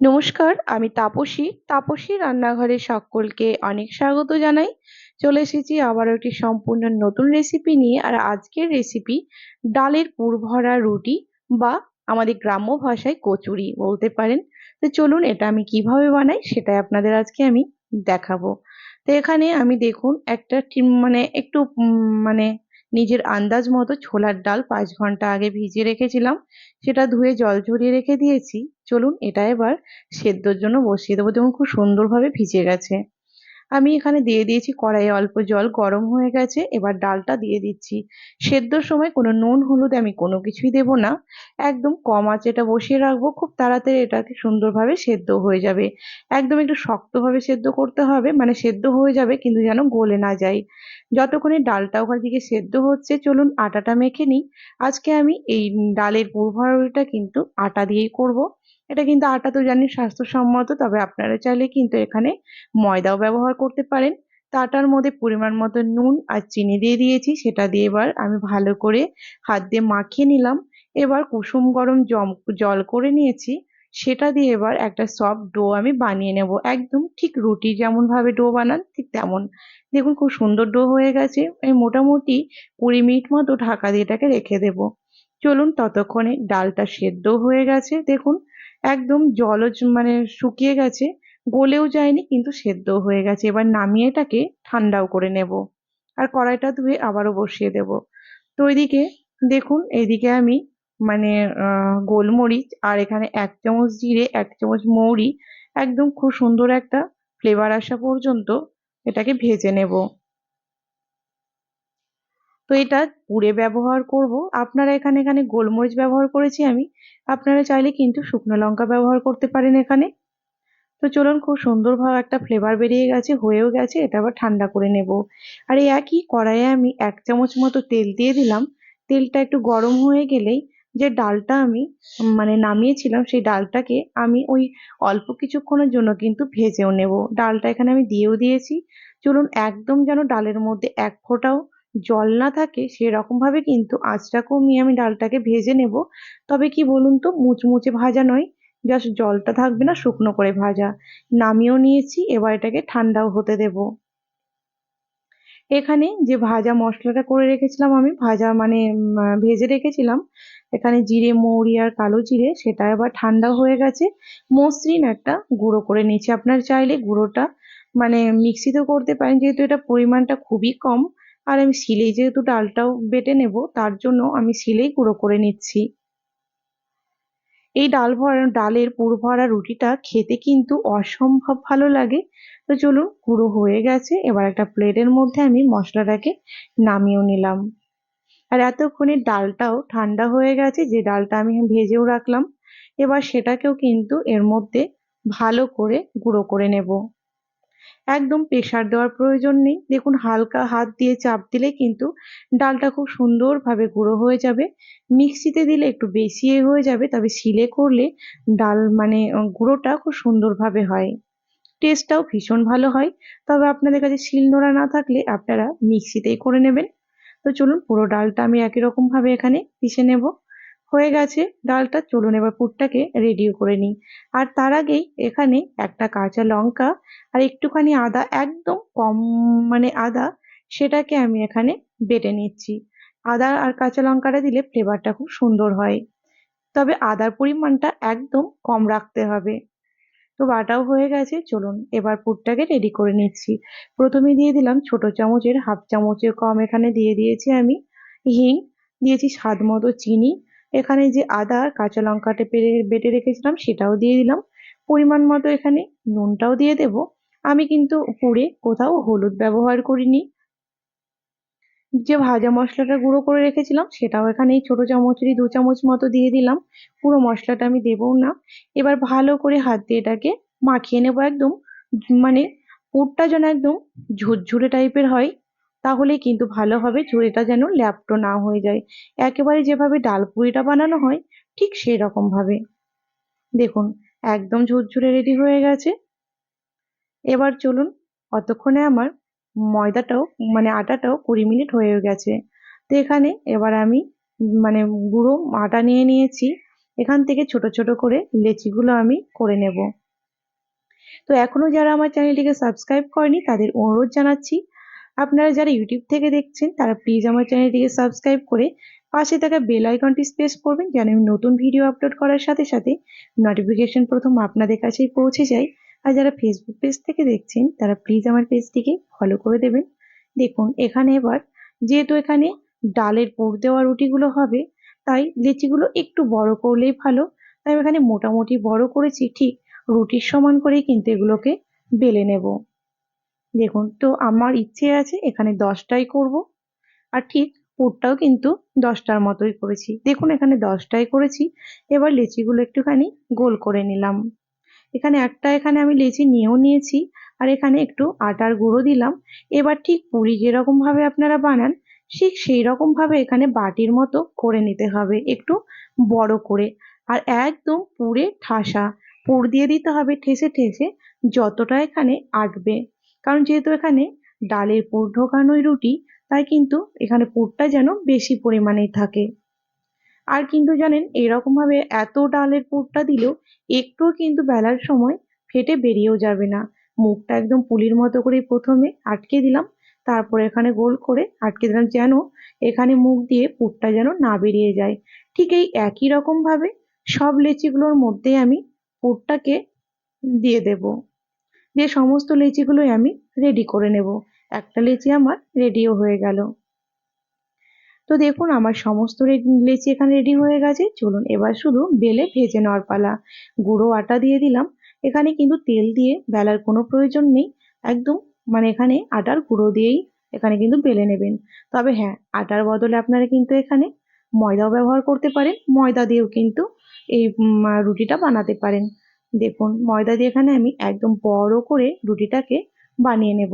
নমস্কার, আমি তাপসী। তাপসী রান্নাঘরে সকলকে অনেক স্বাগত জানাই। চলে এসেছি আবারও একটি সম্পূর্ণ নতুন রেসিপি নিয়ে। আর আজকের রেসিপি ডালের পুর ভরা রুটি বা আমাদের গ্রাম্য ভাষায় কচুরি বলতে পারেন। তো চলুন এটা আমি কীভাবে বানাই সেটাই আপনাদের আজকে আমি দেখাবো। তো এখানে আমি দেখুন একটা মানে একটু মানে নিজের আন্দাজ মতো ছোলার ডাল পাঁচ ঘণ্টা আগে ভিজিয়ে রেখেছিলাম। সেটা ধুয়ে জল ঝরিয়ে রেখে দিয়েছি। চলুন এটা এবার সেদ্ধর জন্য বসিয়ে দেবো। দেখুন, খুব সুন্দরভাবে ভিজে গেছে। আমি এখানে দিয়ে দিয়েছি কড়াইয়ে অল্প জল, গরম হয়ে গেছে। এবার ডালটা দিয়ে দিচ্ছি। সেদ্ধর সময় কোনো নুন, হলুদ আমি কোনো কিছুই দেব না। একদম কম আঁচে এটা বসিয়ে রাখব। খুব তাড়াতাড়ি এটাকে সুন্দরভাবে সেদ্ধ হয়ে যাবে। একদম একটু শক্তভাবে সেদ্ধ করতে হবে। মানে সেদ্ধ হয়ে যাবে, কিন্তু যেন গলে না যায়। যতক্ষণে ডালটা ওখান দিকে সেদ্ধ হচ্ছে, চলুন আটাটা মেখে নিই। আজকে আমি এই ডালের পুরভরাটা কিন্তু আটা দিয়েই করব। এটা কিন্তু আটা তো জানি স্বাস্থ্যসম্মত, তবে আপনারা চাইলে কিন্তু এখানে ময়দাও ব্যবহার করতে পারেন। তো আটার মধ্যে পরিমাণ মতো নুন আর চিনি দিয়ে দিয়েছি, সেটা দিয়ে এবার আমি ভালো করে হাত দিয়ে মাখিয়ে নিলাম। এবার কুসুম গরম জম, জল করে নিয়েছি, সেটা দিয়ে এবার একটা সফট ডো আমি বানিয়ে নেব। একদম ঠিক রুটি যেমন ভাবে ডো বানান, ঠিক তেমন। দেখুন খুব সুন্দর ডো হয়ে গেছে। আমি মোটামুটি কুড়ি মিনিট মতো ঢাকা দিয়ে এটাকে রেখে দেব। চলুন ততক্ষণে ডালটা সেদ্ধ হয়ে গেছে। দেখুন একদম জলজ মানে শুকিয়ে গেছে, গলেও যায়নি কিন্তু সেদ্ধ হয়ে গেছে। এবার নামিয়ে এটাকে ঠান্ডাও করে নেব আর কড়াইটা ধুয়ে আবারও বসিয়ে দেব। তো ওইদিকে দেখুন এইদিকে আমি মানে গোলমরিচ আর এখানে এক চামচ জিরে, এক চামচ মৌরি, একদম খুব সুন্দর একটা ফ্লেভার আসা পর্যন্ত এটাকে ভেজে নেব। তো এটা পুড়ে ব্যবহার করব। আপনারা এখানে এখানে গোলমরিচ ব্যবহার করেছি আমি। আপনারা চাইলে কিন্তু শুকনো লঙ্কা ব্যবহার করতে পারেন এখানে। তো চলুন, খুব সুন্দরভাবে একটা ফ্লেভার বেরিয়ে গেছে, হয়েও গেছে, এটা আবার ঠান্ডা করে নেব। আর এই একই কড়াইয়ে আমি এক চামচ মতো তেল দিয়ে দিলাম। তেলটা একটু গরম হয়ে গেলেই যে ডালটা আমি মানে নামিয়েছিলাম, সেই ডালটাকে আমি ওই অল্প কিছুক্ষণের জন্য কিন্তু ভেজেও নেব। ডালটা এখানে আমি দিয়েও দিয়েছি। চলুন, একদম যেন ডালের মধ্যে এক ফোঁটাও জল না থাকে সেরকমভাবে কিন্তু আঁচটা কমিয়ে আমি ডালটাকে ভেজে নেব। তবে কি বলুন তো, মুচমুচে ভাজা নয়, জাস্ট জলটা থাকবে না, শুকনো করে ভাজা। নামিয়েও নিয়েছি, এবার এটাকে ঠান্ডাও হতে দেব। এখানে যে ভাজা মশলাটা করে রেখেছিলাম আমি, ভাজা মানে ভেজে রেখেছিলাম, এখানে জিরে, মৌরি আর কালো জিরে, সেটা এবার ঠান্ডা হয়ে গেছে। মসৃণ একটা গুঁড়ো করে নিয়েছি। আপনার চাইলে গুঁড়োটা মানে মিক্সিতেও করতে পারেন, যেহেতু এটা পরিমাণটা খুবই কম। আর আমি শিলেই যেহেতু ডালটাও বেটে নেব, তার জন্য আমি শিলেই গুঁড়ো করে নিচ্ছি। এই ডাল ভরা, ডালের পুর ভরা রুটিটা খেতে কিন্তু অসম্ভব ভালো লাগে। তো চলুন, গুঁড়ো হয়ে গেছে, এবার একটা প্লেটের মধ্যে আমি মশলাটাকে নামিয়েও নিলাম। আর এতক্ষণে ডালটাও ঠান্ডা হয়ে গেছে, যে ডালটা আমি ভেজেও রাখলাম। এবার সেটাকেও কিন্তু এর মধ্যে ভালো করে গুঁড়ো করে নেব। একদম প্রেশার দেওয়ার প্রয়োজন নেই। দেখুন, হালকা হাত দিয়ে চাপ দিলে কিন্তু ডালটা খুব সুন্দরভাবে গুঁড়ো হয়ে যাবে। মিক্সিতে দিলে একটু বেশি হয়ে যাবে, তবে শিলে করলে ডাল মানে গুঁড়োটা খুব সুন্দরভাবে হয়। টেস্টটাও ভীষণ ভালো হয়। তবে আপনাদের কাছে শিল নোড়া না থাকলে আপনারা মিক্সিতেই করে নেবেন। তো চলুন, পুরো ডালটা আমি একই রকমভাবে এখানে পিষে নেব। হয়ে গেছে, ডালটা চলুন এবার পুরটাকে রেডিও করে নিই। আর তার আগেই এখানে একটা কাঁচা লঙ্কা আর একটুখানি আদা, একদম কম মানে আদা, সেটাকে আমি এখানে বেটে নিচ্ছি। আদা আর কাঁচা লঙ্কাটা দিলে ফ্লেভারটা খুব সুন্দর হয়। তবে আদার পরিমাণটা একদম কম রাখতে হবে। তো বাটাও হয়ে গেছে, চলুন এবার পুরটাকে রেডি করে নিচ্ছি। প্রথমে দিয়ে দিলাম ছোট চামচের হাফ চামচের কম এখানে দিয়ে দিয়েছি আমি। হিং, দিয়েছি স্বাদ মতো চিনি এখানে যে আদা, কাঁচা লঙ্কাটা পেরে বেটে রেখেছিলাম, সেটাও দিয়ে দিলাম। পরিমাণ মতো এখানে নুনটাও দিয়ে দেব। আমি কিন্তু পুরে কোথাও হলুদ ব্যবহার করিনি। যে ভাজা মশলাটা গুঁড়ো করে রেখেছিলাম, সেটাও এখানে এই ছোটো চামচেরই দু চামচ মতো দিয়ে দিলাম। পুরো মশলাটা আমি দেবও না। এবার ভালো করে হাত দিয়ে এটাকে মাখিয়ে নেব একদম। মানে পুরটা যেন একদম ঝুরঝুরে টাইপের হয়। তাহলে কিন্তু ভালো হবে ঝুড়িটা যেন ল্যাপটো না হয়ে যায়। একেবারে যেভাবে ডাল পুরিটা বানানো হয়, ঠিক সেই রকম ভাবে দেখুন, একদম ঝুরঝুরে রেডি হয়ে গেছে। এবার চলুন, অতক্ষণে আমার ময়দাটাও মানে আটাটাও কুড়ি মিনিট হয়ে গেছে। তো এখানে এবার আমি মানে গুঁড়ো আটা নিয়ে নিয়েছি। এখান থেকে ছোট ছোট করে লেচিগুলো আমি করে নেব। তো এখনও যারা আমার চ্যানেলটিকে সাবস্ক্রাইব করেনি, তাদের অনুরোধ জানাচ্ছি আপনারা যারা ইউটিউব থেকে দেখছেন, তারা প্লিজ আমার চ্যানেলটিকে সাবস্ক্রাইব করে পাশে থাকা বেল আইকনটি স্পেস করবেন যেন আমি নতুন ভিডিও আপলোড করার সাথে সাথে নোটিফিকেশন প্রথম আপনাদের কাছেই পৌঁছে যায়। আর যারা ফেসবুক পেজ থেকে দেখছেন, তারা প্লিজ আমার পেজটিকে ফলো করে দেবেন। দেখুন, এখানে এবার যেহেতু এখানে ডালের পুর দেওয়া রুটিগুলো হবে, তাই লেচিগুলো একটু বড় করলেই ভালো। তাই আমি এখানে মোটামুটি বড় করেছি, ঠিক রুটির সমান করেই কিন্তু এগুলোকে বেলে নেব। দেখুন, তো আমার ইচ্ছে আছে এখানে দশটাই করব। আর ঠিক পুরটাও কিন্তু দশটার মতোই করেছি। দেখুন, এখানে দশটাই করেছি। এবার লেচিগুলো একটুখানি গোল করে নিলাম। এখানে একটা এখানে আমি লেচি নিয়েও নিয়েছি আর এখানে একটু আটার গুঁড়ো দিলাম। এবার ঠিক পুরি যেরকমভাবে আপনারা বানান, ঠিক সেই রকমভাবে এখানে বাটির মতো করে নিতে হবে একটু বড় করে। আর একদম পুরে ঠাসা। পুর দিয়ে দিতে হবে ঠেসে ঠেসে যতটা এখানে আটবে। কারণ যেহেতু এখানে ডালের পুর ঢোকানোই রুটি, তাই কিন্তু এখানে পুরটা যেন বেশি পরিমাণেই থাকে। আর কিন্তু জানেন, এরকমভাবে এত ডালের পুরটা দিলেও একটুও কিন্তু বেলার সময় ফেটে বেরিয়েও যাবে না। মুখটা একদম পুলির মতো করে প্রথমে আটকে দিলাম, তারপর এখানে গোল করে আটকে দিলাম যেন এখানে মুখ দিয়ে পুরটা যেন না বেরিয়ে যায়। ঠিক এই একই রকমভাবে সব লেচিগুলোর মধ্যে আমি পুরটাকে দিয়ে দেব। দিয়ে সমস্ত লেচিগুলোই আমি রেডি করে নেব। একটা লেচি আমার রেডিও হয়ে গেল। তো দেখুন, আমার সমস্ত লেচি এখানে রেডি হয়ে গেছে। চলুন, এবার শুধু বেলে ভেজে নেওয়ার পালা। গুঁড়ো আটা দিয়ে দিলাম। এখানে কিন্তু তেল দিয়ে বেলার কোনো প্রয়োজন নেই। একদম মানে এখানে আটার গুঁড়ো দিয়েই এখানে কিন্তু বেলে নেবেন। তবে হ্যাঁ আটার বদলে আপনারা কিন্তু এখানে ময়দাও ব্যবহার করতে পারেন। ময়দা দিয়েও কিন্তু এই রুটিটা বানাতে পারেন। দেখুন, ময়দা দিয়ে এখানে আমি একদম বড় করে রুটিটাকে বানিয়ে নেব।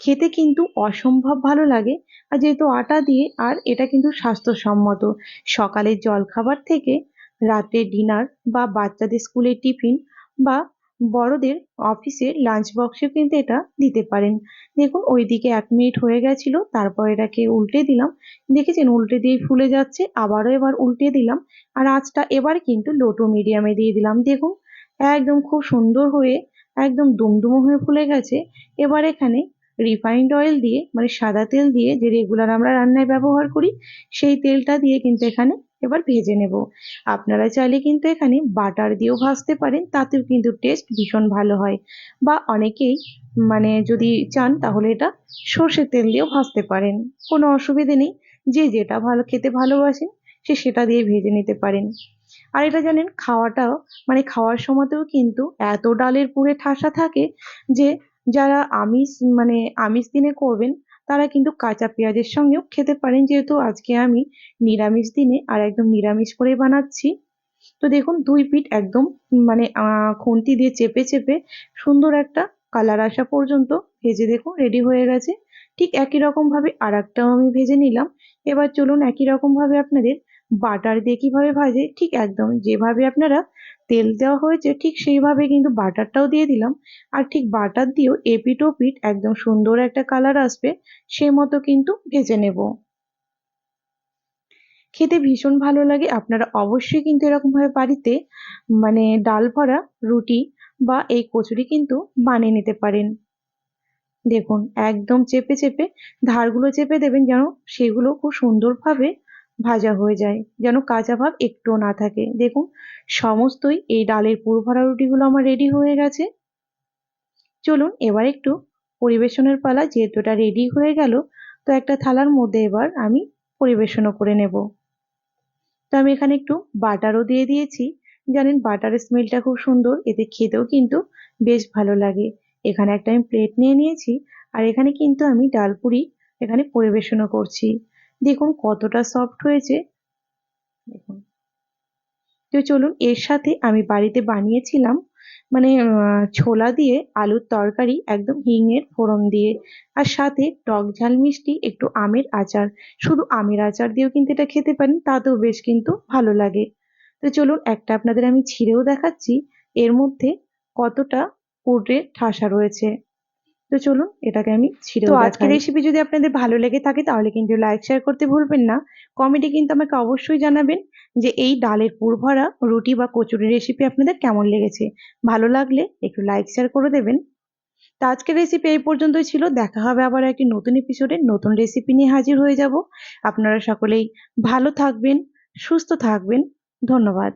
খেতে কিন্তু অসম্ভব ভালো লাগে। আর যেহেতু আটা দিয়ে, আর এটা কিন্তু স্বাস্থ্যসম্মত। সকালের জলখাবার থেকে রাতের ডিনার বা বাচ্চাদের স্কুলের টিফিন বা বড়দের অফিসে লাঞ্চ বক্সেও কিন্তু এটা দিতে পারেন। দেখুন, ওইদিকে এক মিনিট হয়ে গেছিল, তারপর এটাকে উল্টে দিলাম। দেখেছেন, উল্টে দিয়ে ফুলে যাচ্ছে, আবারও এবার উল্টে দিলাম। আর আঁচটা এবার কিন্তু লোটো মিডিয়ামে দিয়ে দিলাম। দেখুন, একদম খুব সুন্দর হয়ে, একদম দুমদুমো হয়ে ফুলে গেছে। এবার এখানে রিফাইন্ড অয়েল দিয়ে মানে সাদা তেল দিয়ে যে রেগুলার আমরা রান্নায় ব্যবহার করি, সেই তেলটা দিয়ে কিন্তু এখানে এবার ভেজে নেব। আপনারা চাইলে কিন্তু এখানে বাটার দিয়েও ভাজতে পারেন, তাতেও কিন্তু টেস্ট ভীষণ ভালো হয়। বা অনেকেই মানে যদি চান তাহলে এটা সর্ষের তেল দিয়েও ভাজতে পারেন। কোনো অসুবিধে নেই, যে যেটা ভালো, খেতে ভালোবাসেন, সে সেটা দিয়ে ভেজে নিতে পারেন। আর এটা জানেন, খাওয়াটাও মানে খাওয়ার সময়তেও কিন্তু এত ডালের পুরে ঠাসা থাকে যে, যারা আমিষ মানে আমিষ দিনে করবেন তারা কিন্তু কাঁচা পেঁয়াজের সঙ্গেও খেতে পারেন, যেহেতু আজকে আমি নিরামিষ দিনে আর একদম নিরামিষ করে বানাচ্ছি। তো দেখুন, দুই পিঠ একদম মানে খুন্তি দিয়ে চেপে চেপে সুন্দর একটা কালার আসা পর্যন্ত ভেজে দেখুন রেডি হয়ে গেছে। ঠিক একই রকমভাবে আর একটাও আমি ভেজে নিলাম। এবার চলুন, একই রকমভাবে আপনাদের বাটার দিয়ে কীভাবে ভাজে, ঠিক একদম যেভাবে আপনারা তেল দেওয়া হয়েছে, ঠিক সেইভাবে কিন্তু বাটারটাও দিয়ে দিলাম। আর ঠিক বাটার দিয়েও এপিট ওপিট একদম সুন্দর একটা কালার আসবে, সেই মতো কিন্তু ভেজে নেব। খেতে ভীষণ ভালো লাগে, আপনারা অবশ্যই কিন্তু এরকমভাবে বাড়িতে মানে ডাল ভরা রুটি বা এই কচুরি কিন্তু বানিয়ে নিতে পারেন। দেখুন, একদম চেপে চেপে ধারগুলো চেপে দেবেন যেন সেগুলো খুব সুন্দরভাবে ভাজা হয়ে যায়। যেন কাঁচা ভাব একটুও না থাকে। দেখুন, সমস্তই এই ডালের পুর ভরা রুটিগুলো আমার রেডি হয়ে গেছে। চলুন এবার একটু পরিবেশনের পালা। যেহেতু এটা রেডি হয়ে গেল, তো একটা থালার মধ্যে এবার আমি পরিবেশনও করে নেব। তো আমি এখানে একটু বাটারও দিয়ে দিয়েছি। জানেন বাটারের স্মেলটা খুব সুন্দর। এতে খেতেও কিন্তু বেশ ভালো লাগে। এখানে একটা আমি প্লেট নিয়ে নিয়েছি। আর এখানে কিন্তু আমি ডালপুরি এখানে পরিবেশনও করছি। দেখুন কতটা সফট হয়েছে। দেখুন। তো চলুন, এর সাথে আমি বাড়িতে বানিয়েছিলাম মানে ছোলা দিয়ে আলুর তরকারি একদম হিঙের ফোড়ন দিয়ে, আর সাথে টক ঝাল মিষ্টি, একটু আমের আচার। শুধু আমের আচার দিয়েও কিন্তু এটা খেতে পারেন, তাতেও বেশ কিন্তু ভালো লাগে। তো চলুন, একটা আপনাদের আমি ছিঁড়েও দেখাচ্ছি। এর মধ্যে কতটা পুরে ঠাসা রয়েছে। তো চলুন এটাকে আমি ছিঁড়ে তো আজকের রেসিপি যদি আপনাদের ভালো লেগে থাকে তাহলে কিন্তু লাইক শেয়ার করতে ভুলবেন না। কমেন্টে কিন্তু আমাকে অবশ্যই জানাবেন যে এই ডালের পুরভরা রুটি বা কচুরি রেসিপি আপনাদের কেমন লেগেছে। ভালো লাগলে একটু লাইক শেয়ার করে দেবেন। তো আজকের রেসিপি এই পর্যন্তই ছিল। দেখা হবে আবার একটি নতুন এপিসোডে নতুন রেসিপি নিয়ে হাজির হয়ে যাব। আপনারা সকলেই ভালো থাকবেন সুস্থ থাকবেন। ধন্যবাদ।